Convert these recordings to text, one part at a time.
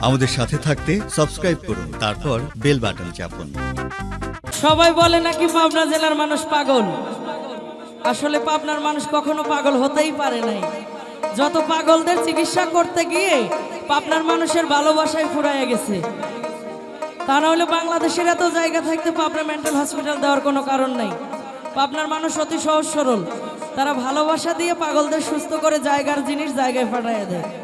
আমাদের সাথে থাকতে সাবস্ক্রাইব করুন, তারপর বেল বাটন চাপুন। সবাই বলে নাকি পাবনা জেলার মানুষ পাগল? আসলে পাবনার মানুষ কখনো পাগল হতেই পারে নাই। যত পাগলদের চিকিৎসা করতে গিয়ে পাবনার মানুষের ভালোবাসায় ফুরাইয়া গেছে। তা না হলে বাংলাদেশের এত জায়গা থাকতে পাবনা মেন্টাল হসপিটাল দেওয়ার কোনো কারণ নাই। পাবনার মানুষ অতি সহজ সরল। তারা ভালোবাসা দিয়ে পাগলদের সুস্থ করে জায়গার জিনিস জায়গায় পাঠাইয়া দেয়।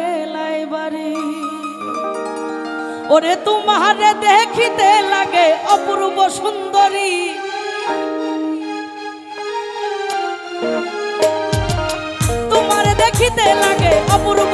ওরে তোমারে দেখিতে লাগে অপূর্ব সুন্দরী। তোমারে দেখিতে লাগে অপূর্ব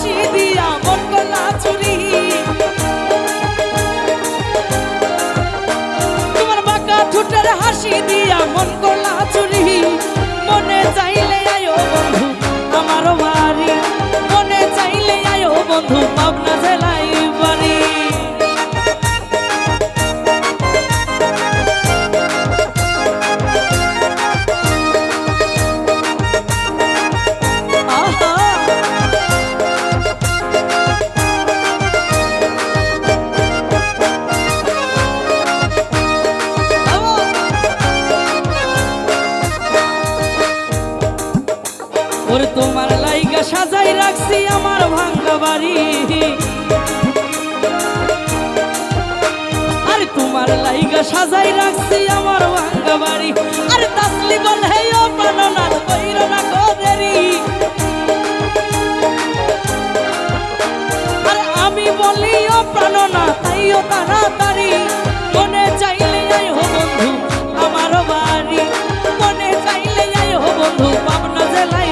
রাখছি আমার ভাঙ্গা বাড়ি। আরে তোমার লাইগা সাজাই রাখছি আমার ভাঙ্গা বাড়ি। আরে তাসলি বল ও পাননার কইর না কদেরি আরে আমি বলি, ও প্রাণনা তাইও তাড়াতাড়ি। মনে চাইলে আই হো বন্ধু আমার বাড়ি। মনে চাইলে আই হো বন্ধু, পাবনা জেলায়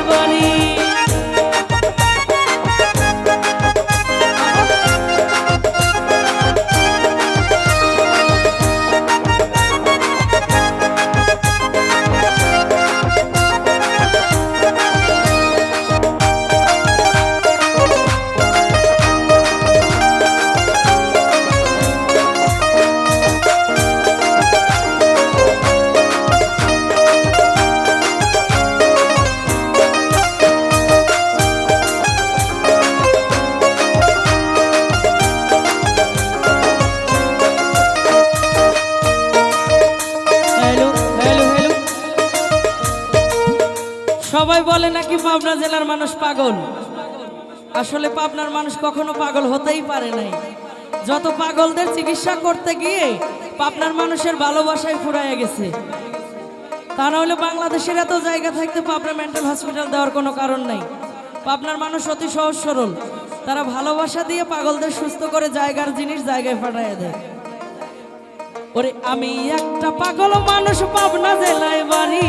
বলে নাকি পাবনা জেলার মানুষ পাগল? আসলে পাবনার মানুষ কখনো পাগল হতেই পারে নাই। যত পাগলদের চিকিৎসা করতে গিয়ে পাবনার মানুষের ভালোবাসায় ফুরাইয়া গেছে। তা না হলে বাংলাদেশের এত জায়গা থাকতে পাবনা মেন্টাল হসপিটাল দেওয়ার কোনো কারণ নাই। পাবনার মানুষ অতি সহজ সরল। তারা ভালোবাসা দিয়ে পাগলদের সুস্থ করে জায়গার জিনিস জায়গায় পাঠাইয়া দেয়। ওরে, আমি একটা পাগল মানুষ পাবনা জেলায় বাড়ি।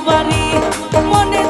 বাড়ি মনে